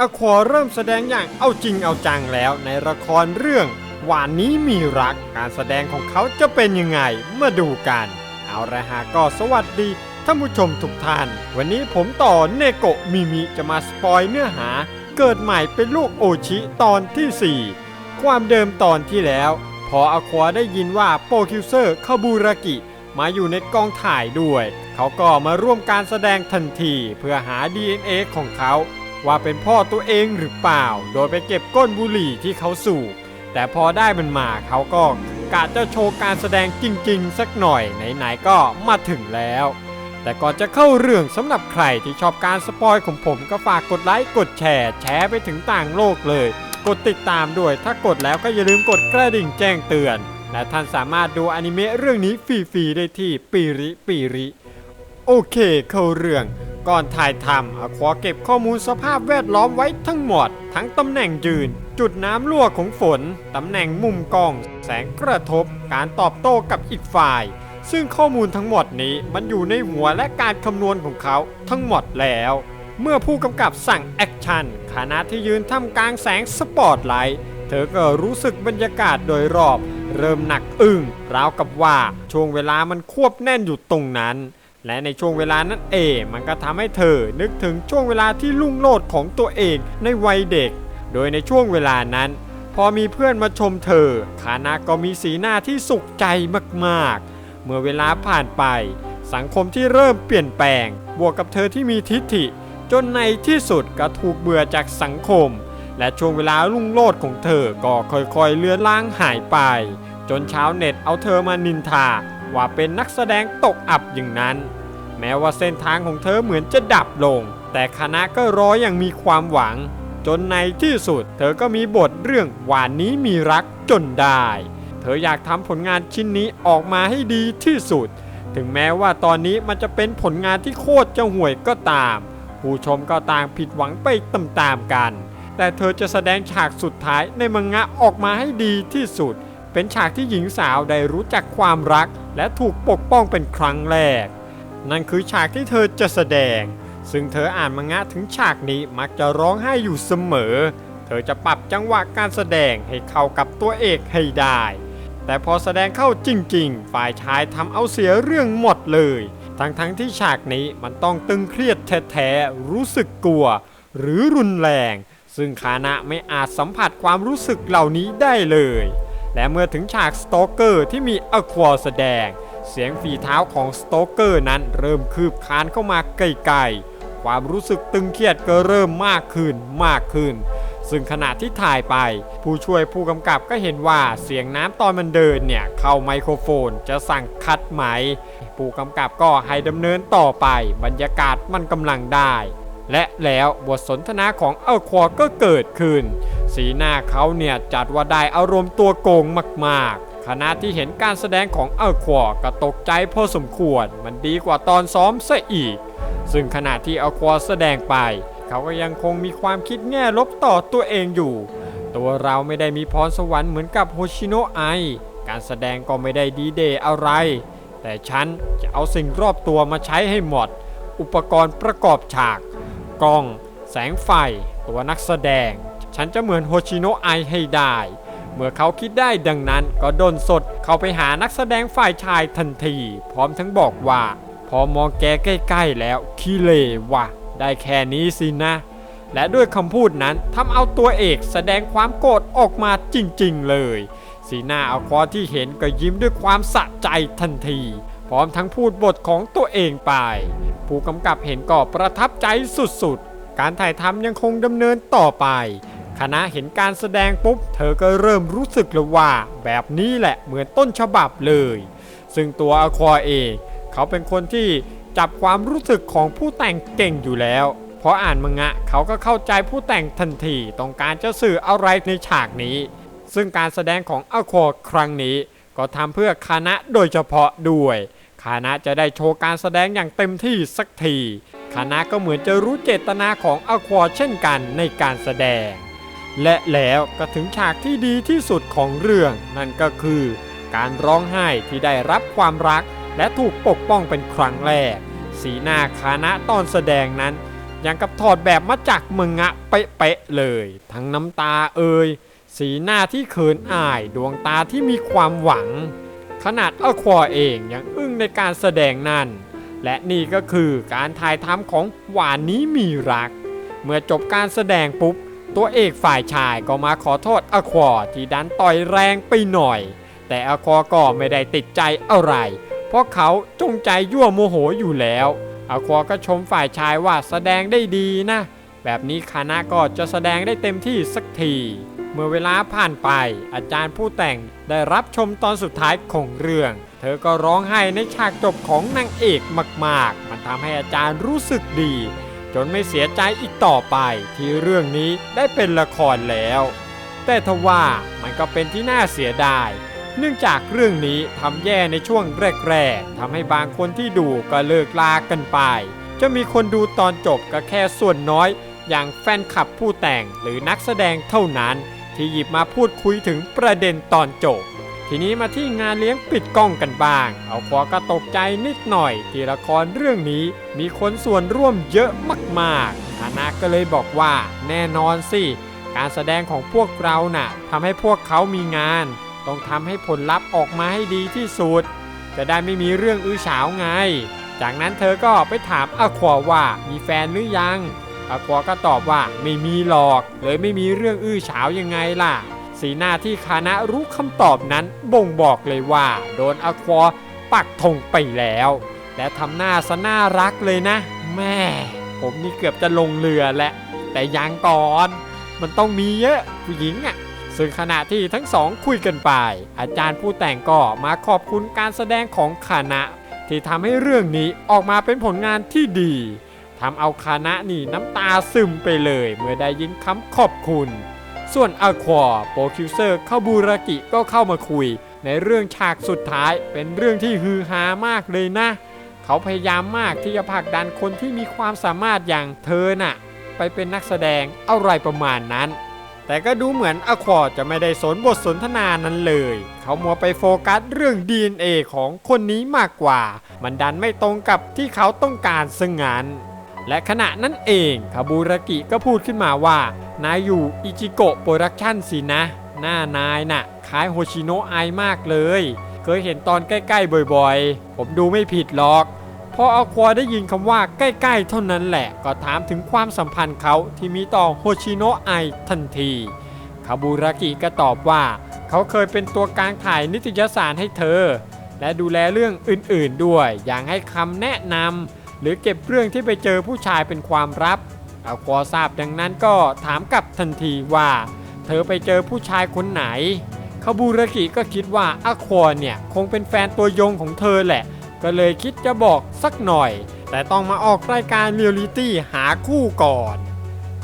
อควอเริ่มแสดงอย่างเอาจริงเอาจังแล้วในละครเรื่อง หวานนี้มีรัก การแสดงของเขาจะเป็นยังไงมาดูกัน เอาละฮะก็สวัสดีท่านผู้ชมทุกท่าน วันนี้ผมต่อเนโกะมิมิจะมาสปอยเนื้อหา เกิดใหม่เป็นลูกโอชิตอนที่ 4 ความเดิมตอนที่แล้ว พออควาได้ยินว่าโปรคิวเซอร์คาบูรากิมาอยู่ในกองถ่ายด้วย เขาก็มาร่วมการแสดงทันทีเพื่อหา DNA ของเขา ว่าเป็นพ่อตัวเองหรือเปล่า โดยไปเก็บก้นบุหรี่ที่เขาสูบแต่พอได้มันมาเขาก็กะจะโชว์การแสดงจริง ๆ สักหน่อยไหนๆก็มาถึงแล้ว แต่ก่อนจะเข้าเรื่องสำหรับใครที่ชอบการสปอยของผมก็ฝากกดไลค์กดแชร์แชร์ไปถึงต่างโลกเลย กดติดตามด้วยถ้ากดแล้วก็อย่าลืมกดกระดิ่งแจ้งเตือน และท่านสามารถดูอนิเมะเรื่องนี้ฟรีๆได้ที่ปีริปีริ โอเคเข้าเรื่อง ก่อนถ่ายทำอาควาเก็บข้อมูลสภาพแวดล้อมไว้ทั้งหมด ทั้งตำแหน่งยืน จุดน้ำรั่วของฝน ตำแหน่งมุมกล้อง แสงกระทบ การตอบโต้กับอีกฝ่าย ซึ่งข้อมูลทั้งหมดนี้มันอยู่ในหัวและการคำนวณของเขาทั้งหมดแล้ว เมื่อผู้กำกับสั่งแอคชั่นขณะที่ยืนท่ามกลางแสงสปอตไลท์เธอก็รู้สึกบรรยากาศโดยรอบ เริ่มหนักอึ้งราวกับว่าช่วงเวลามันควบแน่นอยู่ตรงนั้น และในช่วงเวลานั้นเองมันก็ทำให้เธอนึกถึงช่วงเวลาที่ลุ่งโลดของตัวเองในวัยเด็ก โดยในช่วงเวลานั้น พอมีเพื่อนมาชมเธอคานาก็มีสีหน้าที่สุขใจมากๆ เมื่อเวลาผ่านไป สังคมที่เริ่มเปลี่ยนแปลง บวกกับเธอที่มีทิฐิ จนในที่สุดก็ถูกเบื่อจากสังคม และช่วงเวลาลุ่งโลดของเธอก็ค่อยๆเลือนล่างหายไป จนชาวเน็ตเอาเธอมานินทาว่าเป็นนักแสดงตกอับอย่างนั้น แม้ว่าเส้นทางของเธอเหมือนจะดับลง แต่คณะก็รออย่างมีความหวัง จนในที่สุด เธอก็มีบทเรื่องหวานนี้มีรักจนได้ เธออยากทำผลงานชิ้นนี้ออกมาให้ดีที่สุด ถึงแม้ว่าตอนนี้มันจะเป็นผลงานที่โคตรจะห่วยก็ตาม ผู้ชมก็ต่างผิดหวังไปตามๆกัน แต่เธอจะแสดงฉากสุดท้ายในมังงะออกมาให้ดีที่สุด เป็นฉากที่หญิงสาวได้รู้จักความรัก และถูกปกป้องเป็นครั้งแรก นั่นคือฉากที่เธอจะแสดง ซึ่งเธออ่านมังงะถึงฉากนี้มักจะร้องไห้อยู่เสมอ เธอจะปรับจังหวะการแสดงให้เข้ากับตัวเอกให้ได้ แต่พอแสดงเข้าจริง ๆ ฝ่ายชายทำเอาเสียเรื่องหมดเลย ทั้งๆที่ฉากนี้มันต้องตึงเครียดแท้ๆรู้สึกกลัว หรือรุนแรง ซึ่งคานะไม่อาจสัมผัสความรู้สึกเหล่านี้ได้เลย และเมื่อถึงฉากสโตเกอร์ที่มีอควอแสดง เสียงฝีเท้าของสโตเกอร์นั้นเริ่มคืบคานเข้ามาไกล้ๆ ความรู้สึกตึงเครียดก็เริ่มมากขึ้นมากขึ้น ซึ่งขณะที่ถ่ายไป ผู้ช่วยผู้กำกับก็เห็นว่าเสียงน้ำตอนมันเดินเนี่ย เข้าไมโครโฟนจะสั่งคัดไหม ผู้กำกับก็ให้ดำเนินต่อไป บรรยากาศมันกำลังได้ และแล้วบทสนทนาของเอลควอก็เกิดขึ้น สีหน้าเขาเนี่ยจัดว่าได้อารมณ์ตัวโกงมากๆ ขณะที่เห็นการแสดงของเอลควอก็ตกใจพอสมควร มันดีกว่าตอนซ้อมซะอีก ซึ่งขณะที่เอลควอแสดงไป เขาก็ยังคงมีความคิดแง่ลบต่อตัวเองอยู่ ตัวเราไม่ได้มีพรสวรรค์เหมือนกับโฮชิโนะไอ การแสดงก็ไม่ได้ดีเดย์อะไร แต่ฉันจะเอาสิ่งรอบตัวมาใช้ให้หมด อุปกรณ์ประกอบฉาก กล้อง แสงไฟ ตัวนักแสดง ฉันจะเหมือนโฮชิโนะไอให้ได้ เมื่อเขาคิดได้ดังนั้นก็ดนสดเข้าไปหานักแสดงฝ่ายชายทันที พร้อมทั้งบอกว่า พอมองแกใกล้ๆแล้วขี้เลวะได้แค่นี้สินะ และด้วยคำพูดนั้นทำเอาตัวเอกแสดงความโกรธออกมาจริงๆเลย สีหน้าเอาคอที่เห็นก็ยิ้มด้วยความสะใจทันที พร้อมทั้งพูดบทของตัวเองไป ผู้กำกับเห็นก็ประทับใจสุดๆ การถ่ายทำยังคงดำเนินต่อไป คณะเห็นการแสดงปุ๊บ เธอก็เริ่มรู้สึกแล้วว่า แบบนี้แหละเหมือนต้นฉบับเลย ซึ่งตัวอควาเองเขาเป็นคนที่จับความรู้สึกของผู้แต่งเก่งอยู่แล้ว เพราะอ่านมังงะเขาก็เข้าใจผู้แต่งทันทีต้องการจะสื่ออะไรในฉากนี้ ซึ่งการแสดงของอควาครั้งนี้ ก็ทำเพื่อคณะโดยเฉพาะด้วยคณะจะได้โชว์การแสดงอย่างเต็มที่สักทีคณะก็เหมือนจะรู้เจตนาของอควาเช่นกันในการแสดง และแล้วก็ถึงฉากที่ดีที่สุดของเรื่อง นั่นก็คือ การร้องไห้ที่ได้รับความรัก และถูกปกป้องเป็นครั้งแรก สีหน้าคานะตอนแสดงนั้นอย่างกับถอดแบบมาจากเมืองงะเป๊ะๆเลย ทั้งน้ำตาเอ่ยสีหน้าที่เขินอายดวงตาที่มีความหวัง ขนาดอควาเองยังอึ้งในการแสดงนั่นและนี่ก็คือการถ่ายทำของหวานนี้มีรัก เมื่อจบการแสดงปุ๊บ ตัวเอกฝ่ายชายก็มาขอโทษอควาที่ดันต่อยแรงไปหน่อย แต่อควาก็ไม่ได้ติดใจอะไร เพราะเขาจงใจยั่วโมโหอยู่แล้วอควาก็ชมฝ่ายชายว่าแสดงได้ดีนะ แบบนี้คณะก็จะแสดงได้เต็มที่สักที เมื่อเวลาผ่านไปอาจารย์ผู้แต่งได้รับชมตอนสุดท้ายของเรื่อง เธอก็ร้องไห้ในฉากจบของนางเอกมาก ๆ มันทำให้อาจารย์รู้สึกดี จนไม่เสียใจอีกต่อไปที่เรื่องนี้ได้เป็นละครแล้ว แต่ทว่ามันก็เป็นที่น่าเสียดาย เนื่องจากเรื่องนี้ทำแย่ในช่วงแรกๆทำให้บางคนที่ดูก็เลิกลากันไป จะมีคนดูตอนจบก็แค่ส่วนน้อย อย่างแฟนคลับผู้แต่งหรือนักแสดงเท่านั้น ที่หยิบมาพูดคุยถึงประเด็นตอนจบ ทีนี้มาที่งานเลี้ยงปิดกล้องกันบ้าง เอาควาก็ตกใจนิดหน่อย ที่ละครเรื่องนี้มีคนส่วนร่วมเยอะมากๆฐานะก็เลยบอกว่าแน่นอนสิ การแสดงของพวกเราน่ะทำให้พวกเขามีงาน ต้องทำให้ผลลัพธ์ออกมาให้ดีที่สุด จะได้ไม่มีเรื่องอื้อฉาวไง จากนั้นเธอก็ไปถามอาควาว่ามีแฟนหรือยังอาควาก็ตอบว่าไม่มีหรอก เลยไม่มีเรื่องอื้อฉาวยังไงล่ะ สีหน้าที่คานะรู้คำตอบนั้นบ่งบอกเลยว่า โดนอควาปักธงไปแล้ว และทำหน้าซะน่ารักเลยนะ แม่ ผมนี่เกือบจะลงเรือแล้วแต่ยังก่อน มันต้องมีเยอะผู้หญิงอะ่ะซึ่งขณะที่ทั้งสองคุยกันไป อาจารย์ผู้แต่งก็มาขอบคุณการแสดงของคณะที่ทำให้เรื่องนี้ออกมาเป็นผลงานที่ดีทำเอาคณะนี่น้ำตาซึมไปเลย เมื่อได้ยินคำขอบคุณ ส่วนอาควาโปรคิวเซอร์เข้าบูรากิก็เข้ามาคุย ในเรื่องฉากสุดท้ายเป็นเรื่องที่ฮือฮามากเลยนะ เขาพยายามมากที่จะผลักดันคนที่มีความสามารถอย่างเธอน่ะ ไปเป็นนักแสดงอะไรประมาณนั้น แต่ก็ดูเหมือนอควอจะไม่ได้สนบทสนทนานั้นเลย เขามัวไปโฟกัสเรื่อง DNA ของคนนี้มากกว่า มันดันไม่ตรงกับที่เขาต้องการซะงงั้น และขณะนั้นเองคาบูรากิก็พูดขึ้นมาว่า นายอยู่อิจิโกะโปรดักชั่นสินะ หน้านายน่ะคล้ายโฮชิโนะไอมากเลย เคยเห็นตอนใกล้ๆบ่อยๆ ผมดูไม่ผิดหรอกพออาควาได้ยินคำว่าใกล้ๆเท่านั้นแหละ ก็ถามถึงความสัมพันธ์เขาที่มีต่อโฮชิโนะไอทันทีคาบูรากิก็ตอบว่า เขาเคยเป็นตัวกลางถ่ายนิตยสารให้เธอ และดูแลเรื่องอื่นๆด้วย อย่างให้คำแนะนำ หรือเก็บเรื่องที่ไปเจอผู้ชายเป็นความลับอาควทราบดังนั้นก็ถามกลับทันทีว่า เธอไปเจอผู้ชายคนไหนคาบูรากิก็คิดว่าอาควเนี่ยคงเป็นแฟนตัวยงของเธอแหละ ก็เลยคิดจะบอกสักหน่อย แต่ต้องมาออกรายการเรียลลิตี้หาคู่ก่อน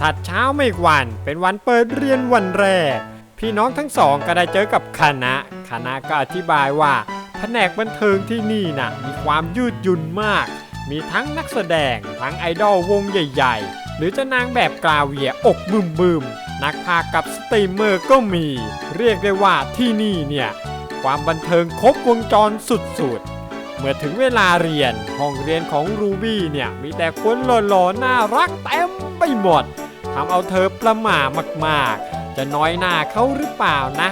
ถัดเช้าไม่อีกวันเป็นวันเปิดเรียนวันแรก พี่น้องทั้งสองก็ได้เจอกับคณะคณะก็อธิบายว่าแผนกบันเทิงที่นี่น่ะมีความยืดหยุ่นมาก มีทั้งนักแสดง ทั้งไอดอลวงใหญ่ ๆ หรือจะนางแบบกลาเวียอกบึมบึมๆนักพากับสตรีมเมอร์ก็มี เรียกได้ว่าที่นี่เนี่ย ความบันเทิงครบวงจรสุดๆ เมื่อถึงเวลาเรียน ห้องเรียนของรูบี้เนี่ย มีแต่คนหล่อๆ น่ารักเต็มไปหมดทำเอาเธอประหม่ามากๆ จะน้อยหน้าเขาหรือเปล่านะ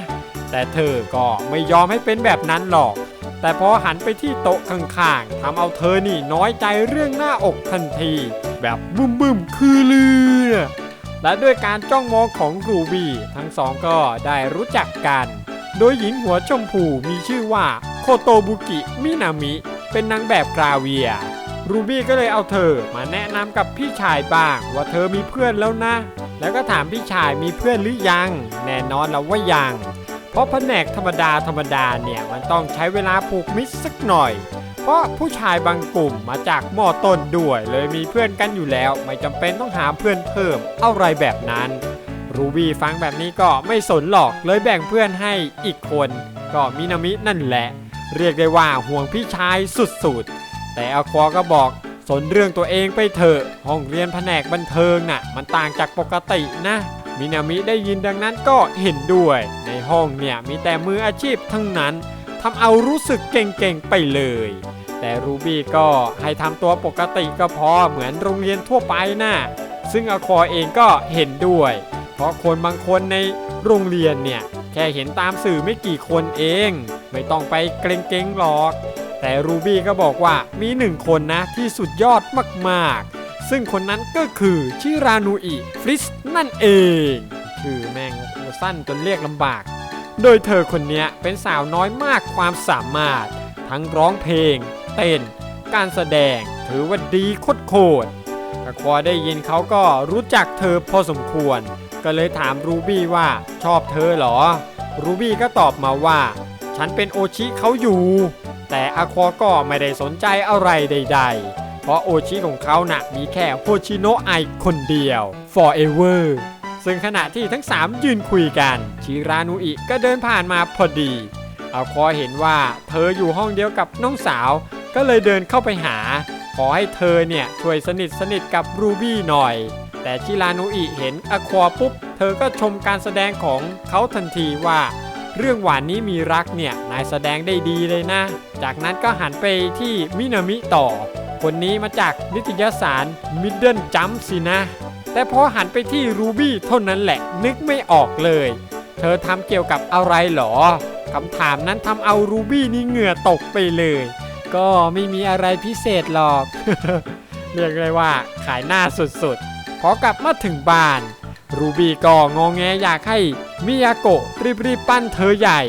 แต่เธอก็ไม่ยอมให้เป็นแบบนั้นหรอก แต่พอหันไปที่โต๊ะข้างๆทำเอาเธอนี่น้อยใจเรื่องหน้าอกทันที แบบบึ้มบึมๆคือเรือ และด้วยการจ้องมองของรูบี้ทั้งสองก็ได้รู้จักกัน โดยหญิงหัวชมพูมีชื่อว่าโคโตบุกิมินามิ เป็นนางแบบกราเวียรูบี้ก็เลยเอาเธอมาแนะนำกับพี่ชายบ้าง ว่าเธอมีเพื่อนแล้วนะ แล้วก็ถามพี่ชายมีเพื่อนหรือยัง แน่นอนแล้วว่ายัง เพราะแผนกธรรมดาธรรมดาเนี่ยมันต้องใช้เวลาผูกมิตรสักหน่อย เพราะผู้ชายบางกลุ่มมาจากมอต้นด้วยเลยมีเพื่อนกันอยู่แล้ว ไม่จำเป็นต้องหาเพื่อนเพิ่มอะไรแบบนั้นรูบี้ฟังแบบนี้ก็ไม่สนหรอกเลยแบ่งเพื่อนให้อีกคน ก็มินามินั่นแหละ เรียกได้ว่าห่วงพี่ชายสุดๆ แต่อาควาก็บอกสนเรื่องตัวเองไปเถอะ ห้องเรียนแผนกบันเทิงน่ะ มันต่างจากปกตินะ มินามิได้ยินดังนั้นก็เห็นด้วย ในห้องเนี่ยมีแต่มืออาชีพทั้งนั้นทำเอารู้สึกเก่งๆไปเลย แต่รูบี้ก็ให้ทำตัวปกติก็พอเหมือนโรงเรียนทั่วไปน่ะซึ่งอคอเองก็เห็นด้วย เพราะคนบางคนในโรงเรียนเนี่ยแค่เห็นตามสื่อไม่กี่คนเอง ไม่ต้องไปเกรงๆหรอก แต่รูบี้ก็บอกว่ามีหนึ่งคนนะที่สุดยอดมากๆ ซึ่งคนนั้นก็คือชิรานุอิฟริสนั่นเองชื่อแมงโอ้โหสั้นจนเรียกลำบาก โดยเธอคนนี้เป็นสาวน้อยมากความสามารถ ทั้งร้องเพลง เต้น การแสดงถือว่าดีโคตรๆแต่พอได้ยินเขาก็รู้จักเธอพอสมควร ก็เลยถามรูบี้ว่าชอบเธอเหรอ รูบี้ก็ตอบมาว่า ฉันเป็นโอชิเขาอยู่ แต่อาควาก็ไม่ได้สนใจอะไรใด ๆ เพราะโอชิของเขาหน่ะมีแค่โฮชิโนะไอคนเดียว forever ซึ่งขณะที่ทั้ง 3 ยืนคุยกันชิรานุอิก็เดินผ่านมาพอดีอาควาเห็นว่าเธออยู่ห้องเดียวกับน้องสาว ก็เลยเดินเข้าไปหา ขอให้เธอเนี่ยช่วยสนิทสนิทกับรูบี้หน่อย แต่ชิรานุอิเห็นอควาปุ๊บ เธอก็ชมการแสดงของเขาทันทีว่า เรื่องหวานนี้มีรักเนี่ยนายแสดงได้ดีเลยนะ จากนั้นก็หันไปที่มินามิต่อ คนนี้มาจากนิตยสาร Middle Jump สินะ แต่พอหันไปที่รูบี้เท่านั้นแหละนึกไม่ออกเลย เธอทำเกี่ยวกับอะไรหรอคำถามนั้นทำเอารูบี้นี่เหงื่อตกไปเลย ก็ไม่มีอะไรพิเศษหรอก เรียกเลยว่าขายหน้าสุดๆ พอกลับมาถึงบ้านรูบี้ก็งองแงอยากให้มิยาโกะรีบๆปั้นเธอใหญ่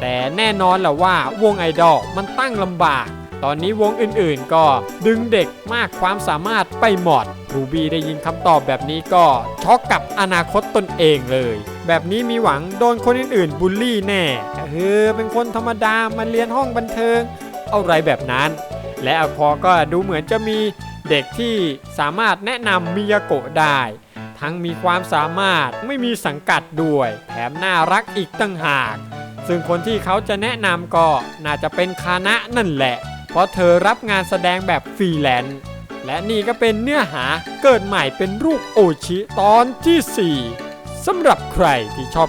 แต่แน่นอนแหละว่าวงไอดอลมันตั้งลำบาก ตอนนี้วงอื่นๆก็ดึงเด็กมากความสามารถไปหมดรูบี้ได้ยินคำตอบแบบนี้ก็ช็อกกับอนาคตตนเองเลย แบบนี้มีหวังโดนคนอื่นๆบูลลี่แน่เออเป็นคนธรรมดามาเรียนห้องบันเทิง อะไรแบบนั้น และอพอก็ดูเหมือนจะมีเด็กที่สามารถแนะนำมิยาโกะได้ ทั้งมีความสามารถไม่มีสังกัดด้วย แถมน่ารักอีกตั้งหาก ซึ่งคนที่เขาจะแนะนำก็น่าจะเป็นคานะนั่นแหละ เพราะเธอรับงานแสดงแบบฟรีแลนซ์และนี่ก็เป็นเนื้อหาเกิดใหม่เป็นรูปโอชิตอนที่ 4สำหรับใครที่ชอบ